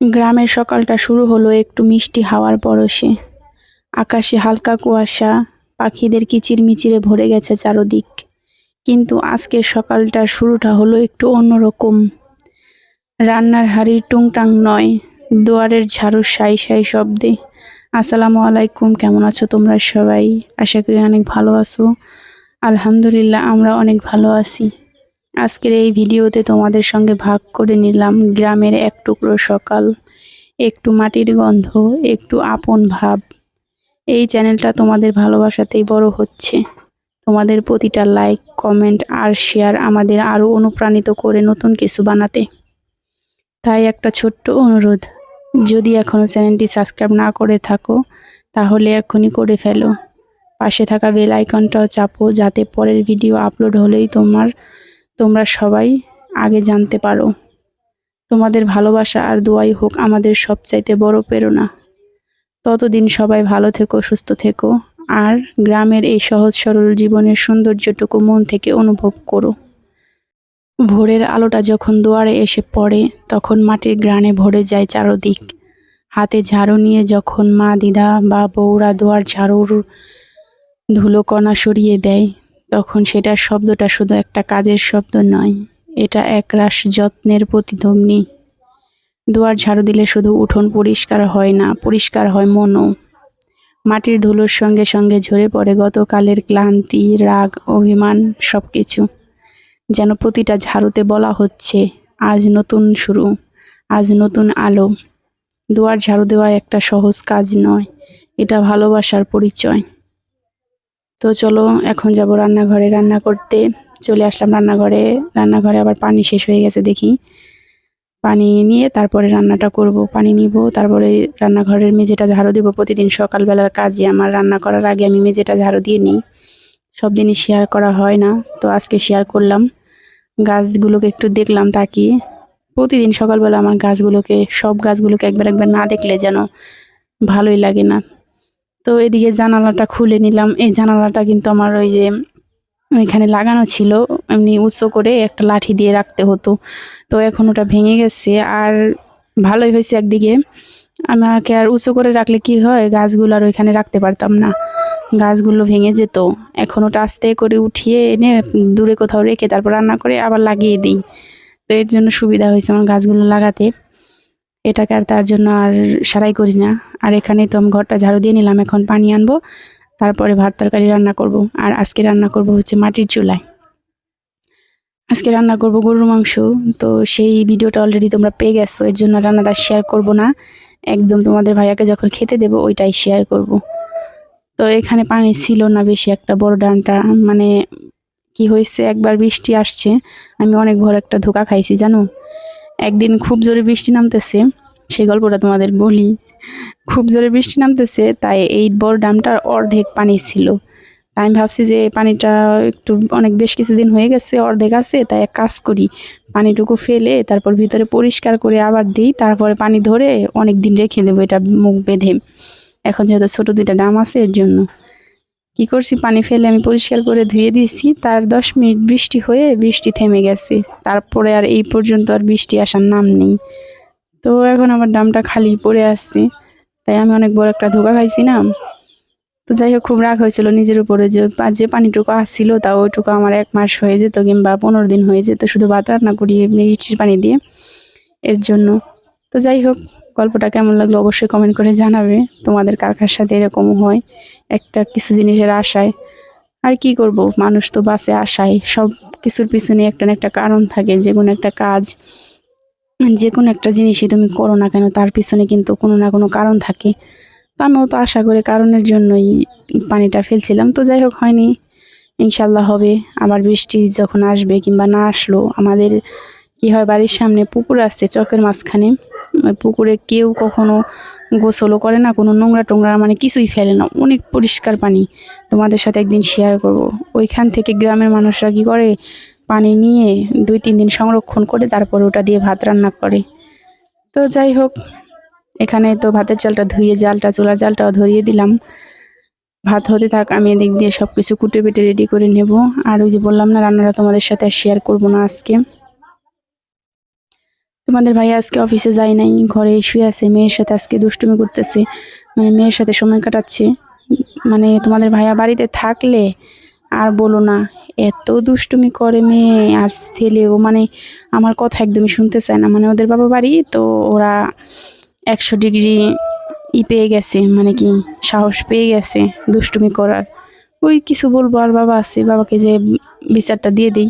গ্রামের সকালটা শুরু হলো একটু মিষ্টি হাওয়ার পরশে। আকাশে হালকা কুয়াশা, পাখিদের কিচিরমিচিরে ভরে গেছে চারদিক। কিন্তু আজকের সকালটার শুরুটা হলো একটু অন্যরকম। রান্নার হাড়ির টুংটাং নয়, দুয়ারের ঝাড়ুর সাই সাই শব্দে। আসসালামু আলাইকুম, কেমন আছো তোমরা সবাই? আশা করি অনেক ভালো আছো। আলহামদুলিল্লাহ, আমরা অনেক ভালো আছি। আজকের এই ভিডিওতে তোমাদের সঙ্গে ভাগ করে নিলাম গ্রামের এক টুকরো সকাল, একটু মাটির গন্ধ, একটু আপন ভাব। এই চ্যানেলটা তোমাদের ভালোবাসাতেই বড় হচ্ছে। তোমাদের প্রতিটা লাইক, কমেন্ট আর শেয়ার আমাদের আরও অনুপ্রাণিত করে নতুন কিছু বানাতে। তাই একটা ছোট্ট অনুরোধ, যদি এখনও চ্যানেলটি সাবস্ক্রাইব না করে থাকো, তাহলে এখনই করে ফেলো। পাশে থাকা বেল আইকনটাও চাপো, যাতে পরের ভিডিও আপলোড হলেই তোমার তোমরা সবাই আগে জানতে পারো। তোমাদের ভালোবাসা আর দোয়াই হোক আমাদের সবচাইতে বড় প্রেরণা। ততদিন সবাই ভালো থেকো, সুস্থ থেকো, আর গ্রামের এই সহজ সরল জীবনের সৌন্দর্যটুকু মন থেকে অনুভব করো। ভোরের আলোটা যখন দুয়ারে এসে পড়ে, তখন মাটির গ্রানে ভরে যায় চারদিক। হাতে ঝাড়ু নিয়ে যখন মা, দিদা বা বউরা দুয়ার ঝাড়ুর ধুলো কণা সরিয়ে দেয় তখন সেটার শব্দটা শুধু একটা কাজের শব্দ নয়, এটা এক একরাশ যত্নের প্রতিধ্বনি। দুয়ার ঝাড়ু দিলে শুধু উঠোন পরিষ্কার হয় না, পরিষ্কার হয় মনও। মাটির ধুলোর সঙ্গে সঙ্গে ঝরে পড়ে গতকালের ক্লান্তি, রাগ, অভিমান সব কিছু যেন প্রতিটা ঝাড়ুতে বলা হচ্ছে, আজ নতুন শুরু, আজ নতুন আলো। দুয়ার ঝাড়ু দেওয়া একটা সহজ কাজ নয়, এটা ভালোবাসার পরিচয়। তো চলো, এখন যাব রান্নাঘরে রান্না করতে। চলে আসলাম রান্নাঘরে। রান্নাঘরে আবার পানি শেষ হয়ে গেছে দেখি। পানি নিয়ে তারপরে রান্নাটা করব। পানি নিব, তারপরে রান্নাঘরের মেঝেটা ঝাড়ু দিব। প্রতিদিন সকালবেলার কাজে আমার। রান্না করার আগে আমি মেঝেটা ঝাড়ু দিয়ে নিই। সব দিনই শেয়ার করা হয় না, তো আজকে শেয়ার করলাম। গাছগুলোকে একটু দেখলাম তাকিয়ে। প্রতিদিন সকালবেলা আমার গাছগুলোকে, সব গাছগুলোকে একবার একবার না দেখলে যেন ভালোই লাগে না। তো এদিকে জানালাটা খুলে নিলাম। এই জানালাটা কিন্তু আমার ওই যে ওইখানে লাগানো ছিল। এমনি উঁচু করে একটা লাঠি দিয়ে রাখতে হতো। তো এখন ওটা ভেঙে গেছে। আর ভালোই হয়েছে একদিকে। আমাকে আর উঁচু করে রাখলে কি হয়? গাছগুলো আর ওইখানে রাখতে পারতাম না। গাছগুলো ভেঙে যেত। এখন ওটা আস্তে করে উঠিয়ে এনে দূরে কোথাও রেখে তারপর রান্না করে আবার লাগিয়ে দিই। তো এর জন্য সুবিধা হয়েছে আমার গাছগুলো লাগাতে। এটাকে আর তার জন্য আর সারাই করি না। আর এখানে তো আমি ঘরটা ঝাড়ু দিয়ে নিলাম, এখন পানি আনব, তারপরে ভাত তরকারি রান্না করব। আর আজকে রান্না করব হচ্ছে মাটির চুলায়। আজকে রান্না করব গরুর মাংস। তো সেই ভিডিওটা অলরেডি তোমরা পেয়ে গেছো, এর জন্য রান্নাটা শেয়ার করব না। একদম তোমাদের ভাইয়াকে যখন খেতে দেবো, ওইটাই শেয়ার করব। তো এখানে পানি ছিল না বেশি একটা বড় ডানটা মানে কি হয়েছে, একবার বৃষ্টি আসছে, আমি অনেক বড় একটা ধোকা খাইছি, জানো? একদিন খুব জোরে বৃষ্টি নামতেছে সেই গল্পটা তোমাদের বলি। খুব জোরে বৃষ্টি নামতেছে, তাই এই বড় ডামটার অর্ধেক পানি ছিল। তাই আমি ভাবছি যে পানিটা একটু অনেক বেশ কিছুদিন হয়ে গেছে, অর্ধেক আছে, তাই এক কাজ করি। পানিটুকু ফেলে তারপর ভিতরে পরিষ্কার করে আবার দিই, তারপরে পানি ধরে অনেক দিন রেখে দেবো, এটা মুখ বেঁধে। এখন যেহেতু ছোটো দুইটা ডাম আছে, এর জন্য। কি করছি, পানি ফেলে আমি পরিষ্কার করে ধুয়ে দিয়েছি। তার দশ মিনিট বৃষ্টি হয়ে বৃষ্টি থেমে গেছে। তারপরে আর এই পর্যন্ত আর বৃষ্টি আসার নাম নেই। তো এখন আমার ডামটা খালি পড়ে আসছে তাই আমি অনেক বড় একটা ধোকা খাইছি না তো যাই হোক, খুব রাগ হয়েছিল নিজের উপরে যে যে পানিটুকু আসছিল তা ওইটুকু আমার এক মাস হয়ে যেত কিংবা পনেরো দিন হয়ে যেত শুধু ভাত রান্না করি, মিষ্টির পানি দিয়ে। এর জন্য। তো যাই হোক গল্পটা কেমন লাগল অবশ্যই কমেন্ট করে জানাবে। তোমাদের কার কার সাথে এরকম হয়, একটা কিছু জিনিসের আশায়। আর কি করব? মানুষ তো বাসে আশায়। সব কিছুর পিছনে একটা না একটা কারণ থাকে, যে কোনো একটা কাজ, যে কোনো একটা জিনিসই তুমি করো না কেন, তার পিছনে কিন্তু কোনো না কোনো কারণ থাকে। তো আমিও তো আশা করে কারণের জন্যই পানিটা ফেলছিলাম। তো যাই হোক, হয়নি। ইনশাল্লাহ হবে। আবার বৃষ্টি যখন আসবে কিংবা না আসলো, আমাদের কি হয়, বাড়ির সামনে পুকুর আছে, চকের মাঝখানে। পুকুরে কেউ কখনো গোসলও করে না, কোনো নোংরা টোংরা মানে কিছুই ফেলে না। অনেক পরিষ্কার পানি তোমাদের সাথে একদিন শেয়ার করব। ওইখান থেকে গ্রামের মানুষরা কি করে? পানি নিয়ে দুই, তিন দিন সংরক্ষণ করে তারপর ওটা দিয়ে ভাত রান্না করে। তো যাই হোক, এখানে তো ভাতের চালটা ধুয়ে জালটা, চুলার জালটাও ধরিয়ে দিলাম। ভাত হতে থাক, আমি এদিক দিয়ে সব কিছু কুটে বেটে রেডি করে নেব। আর ওই যে বললাম না, রান্নাটা তোমাদের সাথে শেয়ার করব না আজকে। তোমাদের ভাই আজকে অফিসে যায় নাই, ঘরে শুয়ে আছে, মেয়ের সাথে আজকে দুষ্টুমি করতেছে মানে মেয়ের সাথে সময় কাটাচ্ছে। মানে তোমাদের ভাইয়া বাড়িতে থাকলে আর বলো না, এত দুষ্টুমি করে মেয়ে আর ছেলেও মানে আমার কথা একদমই শুনতে চায় না। মানে ওদের বাবা বাড়ি, তো ওরা একশো ডিগ্রি ই পেয়ে গেছে মানে কি সাহস পেয়ে গেছে দুষ্টুমি করার। ওই কিছু বলব, আর বাবা আছে, বাবাকে যে বিচারটা দিয়ে দিই।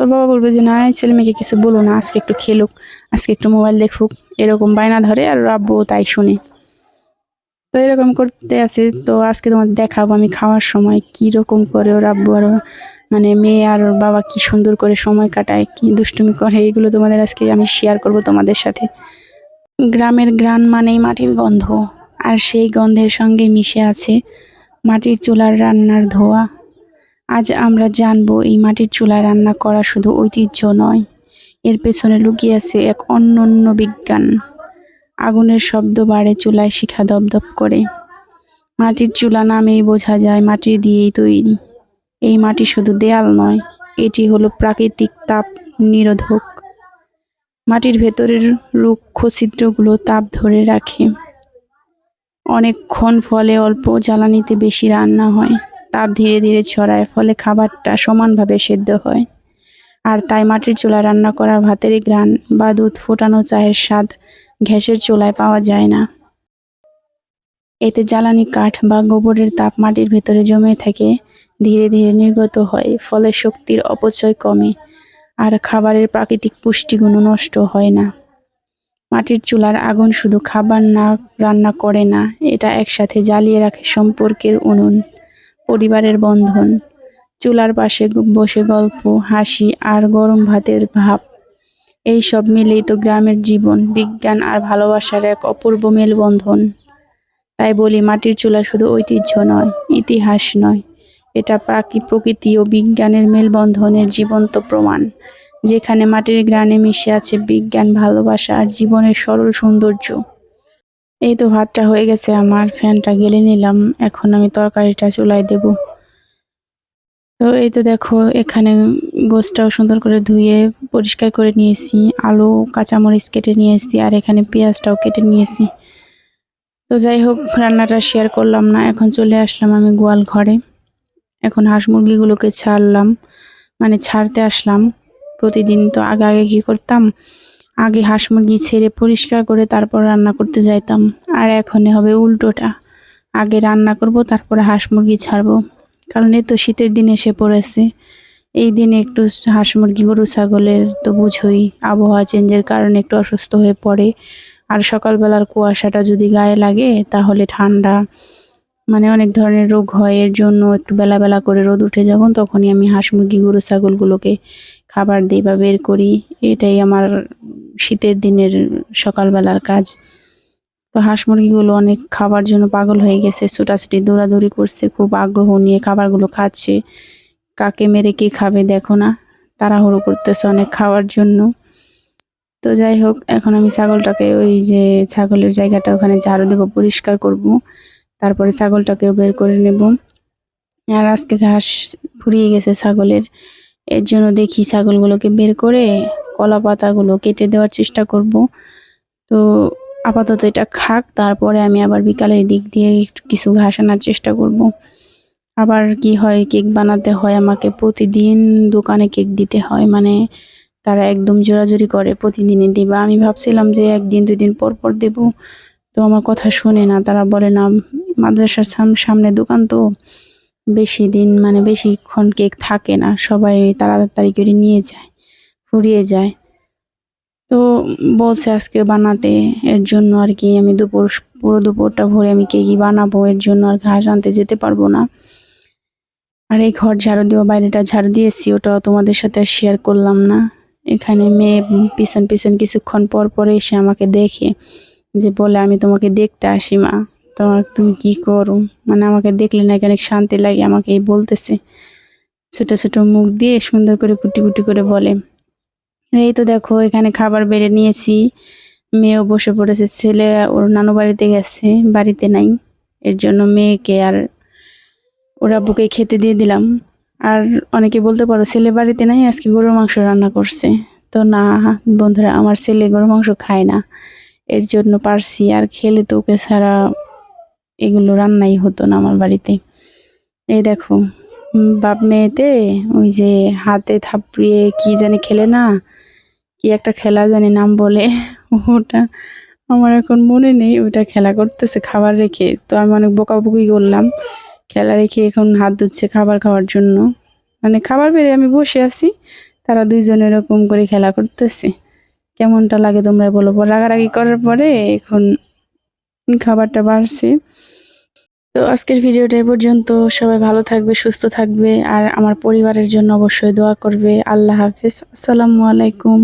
ওর বাবা বলবে যে না ছেলে মেয়েকে কিছু বলো না, আজকে একটু খেলুক, আজকে একটু মোবাইল দেখুক। এরকম বায়না ধরে আর আব্বু তাই শুনে। তো এরকম করতে আছে। তো আজকে তোমাদের দেখাবো আমি খাওয়ার সময় কি রকম করে ওর আব্বু আর মানে মেয়ে আর ওর বাবা কি সুন্দর করে সময় কাটায়, কি দুষ্টুমি করে, এগুলো তোমাদের আজকে আমি শেয়ার করব তোমাদের সাথে। গ্রামের গ্রান মানেই মাটির গন্ধ, আর সেই গন্ধের সঙ্গে মিশে আছে মাটির চুলার রান্নার ধোয়া। আজ আমরা জানব এই মাটির চুলায় রান্না করা শুধু ঐতিহ্য নয়, এর পেছনে লুকিয়ে আছে এক অনন্য বিজ্ঞান। আগুনের শব্দ বাড়ে চুলায় শিখা দপদপ করে। মাটির চুলা নামেই বোঝা যায় মাটির দিয়েই তৈরি। এই মাটি শুধু দেয়াল নয়, এটি হলো প্রাকৃতিক তাপ নিরোধক। মাটির ভেতরের রুক্ষ ছিদ্রগুলো তাপ ধরে রাখে। অনেকক্ষণ ফলে অল্প জ্বালানিতে বেশি রান্না হয়। তাপ ধীরে ধীরে ছড়ায়, ফলে খাবারটা সমানভাবে সেদ্ধ হয়। আর তাই মাটির চুলায় রান্না করা ভাতের গ্রান বা দুধ ফোটানো চায়ের স্বাদ গ্যাসের চুলায় পাওয়া যায় না। এতে জ্বালানি কাঠ বা গোবরের তাপ মাটির ভেতরে জমে থাকে, ধীরে ধীরে নির্গত হয়, ফলে শক্তির অপচয় কমে আর খাবারের প্রাকৃতিক পুষ্টিগুণ নষ্ট হয় না। মাটির চুলার আগুন শুধু খাবার না, রান্না করে না, এটা একসাথে জ্বালিয়ে রাখে সম্পর্কের উনুন। পরিবারের বন্ধন। চুলার পাশে বসে গল্প, হাসি আর গরম ভাতের ভাব। এই সব মিলেই তো গ্রামের জীবন, বিজ্ঞান আর ভালোবাসার এক অপূর্ব মেলবন্ধন। তাই বলি, মাটির চুলা শুধু ঐতিহ্য নয়, ইতিহাস নয়। এটা প্রাকৃ প্রকৃতি ও বিজ্ঞানের মেলবন্ধনের জীবন্ত প্রমাণ। যেখানে মাটির গ্রানে মিশে আছে বিজ্ঞান, ভালোবাসা আর জীবনের সরল সৌন্দর্য। এই তো ভাতটা হয়ে গেছে, আমার ফ্যানটা গেলে নিলাম। এখন আমি তরকারিটা চুলাই দেব। তো এই তো দেখো, এখানে গোছটাও সুন্দর করে ধুয়ে পরিষ্কার করে নিয়েছি। আলু, কাঁচামরিচ কেটে নিয়েছি আর এখানে পেঁয়াজটাও কেটে নিয়েছি তো যাই হোক, রান্নাটা শেয়ার করলাম না, এখন চলে আসলাম আমি গোয়াল ঘরে। এখন হাঁস মুরগিগুলোকে ছাড়লাম মানে ছাড়তে আসলাম। প্রতিদিন তো আগে আগে কী করতাম? আগে হাঁস মুরগি ছেড়ে পরিষ্কার করে তারপর রান্না করতে যাইতাম। আর এখন হবে উল্টোটা। আগে রান্না করব, তারপরে হাঁস মুরগি ছাড়বো। কারণ এই তো শীতের দিন এসে পড়েছে। এই দিনে একটু হাঁস মুরগি, গরু, ছাগলের তো বুঝোই। আবহাওয়া চেঞ্জের কারণে একটু অসুস্থ হয়ে পড়ে। আর সকালবেলার কুয়াশাটা যদি গায়ে লাগে, তাহলে ঠান্ডা মানে অনেক ধরনের রোগ হয়, এর জন্য একটু বেলা বেলা করে রোদ উঠে যখন তখনই আমি হাঁস মুরগি, গরু, ছাগলগুলোকে খাবার দিই বা বের করি। এটাই আমার শীতের দিনের সকালবেলার কাজ। তো হাঁস মুরগিগুলো অনেক খাবার জন্য পাগল হয়ে গেছে, ছোটাছুটি, দৌড়াদৌড়ি করছে, খুব আগ্রহ নিয়ে খাবারগুলো খাচ্ছে। কাকে মেরে কে খাবে দেখো না, তাড়াহুড়ো করতেছে অনেক খাওয়ার জন্য। তো যাই হোক, এখন আমি ছাগলটাকে ওই যে ছাগলের জায়গাটা ওখানে ঝাড়ু দেবো, পরিষ্কার করব। তারপরে ছাগলটাকেও বের করে নেব। আর আজকে ঘাস ফুরিয়ে গেছে ছাগলের। এর জন্য দেখি ছাগলগুলোকে বের করে কলা পাতাগুলো কেটে দেওয়ার চেষ্টা করব। তো আপাতত এটা খাক, তারপরে আমি আবার বিকালের দিক দিয়ে একটু কিছু ঘাস আনার চেষ্টা করব। আবার কি হয়, কেক বানাতে হয় আমাকে, প্রতিদিন দোকানে কেক দিতে হয় মানে তারা একদম জোরাজুরি করে প্রতিদিনই দিবা। আমি ভাবছিলাম যে একদিন দুই দিন পর পর দেব। তো আমার কথা শুনে না, তারা বলে, না, মাদ্রাসার সাম- সামনে দোকান তো বেশি দিন মানে বেশিক্ষণ কেক থাকে না, সবাই তাড়াতাড়ি করে নিয়ে যায়, ফুরিয়ে যায়। তো বলছে আজকে বানাতে, এর জন্য আর কি আমি দুপুর, পুরো দুপুরটা ভরে আমি কেকই বানাবো, এর জন্য আর ঘাস আনতে যেতে পারব না। আর এই ঘর ঝাড়ু দেওয়া, বাইরেটা ঝাড়ু দিয়েছি, ওটাও তোমাদের সাথে শেয়ার করলাম না। এখানে মেয়ে পিছন পিছন কিছুক্ষণ পর পরে এসে আমাকে দেখে যে বলে, আমি তোমাকে দেখতে আসি, মা। তোমার তুমি কি করো? মানে আমাকে দেখলে নাকি অনেক শান্তি লাগে, আমাকে এই বলতেছে। ছোট ছোট মুখ দিয়ে সুন্দর করে কুটি কুটি করে বলে, এই তো দেখো, এখানে খাবার বেড়ে নিয়েছি। মেয়েও বসে পড়েছে, ছেলে ওর নানু বাড়িতে গেছে, বাড়িতে নাই। এর জন্য মেয়েকে আর ওরা বুকে খেতে দিয়ে দিলাম। আর অনেকে বলতে পারো, ছেলে বাড়িতে নাই, আজকে গরুর মাংস রান্না করছে। তো না, বন্ধুরা, আমার ছেলে গরুর মাংস খায় না। এর জন্য পারছি। আর খেলে তো ওকে ছাড়া এগুলো রান্নাই হতো না আমার বাড়িতে। এই দেখো বাপ মেয়েতে ওই যে হাতে থাপড়িয়ে কি জানি খেলে না, কি একটা খেলা জানি নাম বলে, ওটা আমার এখন মনে নেই ওটা খেলা করতেছে খাবার রেখে। তো আমি অনেক বকাবকি করলাম, খেলা রেখে এখন হাত ধুচ্ছে খাবার খাওয়ার জন্য। মানে খাবার বেড়ে আমি বসে আছি, তারা দুইজন এরকম করে খেলা করতেছে। কেমনটা লাগে তোমরা বলো। রাগারাগি করার পরে এখন খাবারটা বাড়ছে। তো আজকের ভিডিওটা এ পর্যন্ত। সবাই ভালো থাকবে, সুস্থ থাকবে। আর আমার পরিবারের জন্য অবশ্যই দোয়া করবে। আল্লাহ হাফিজ। আসসালামু আলাইকুম।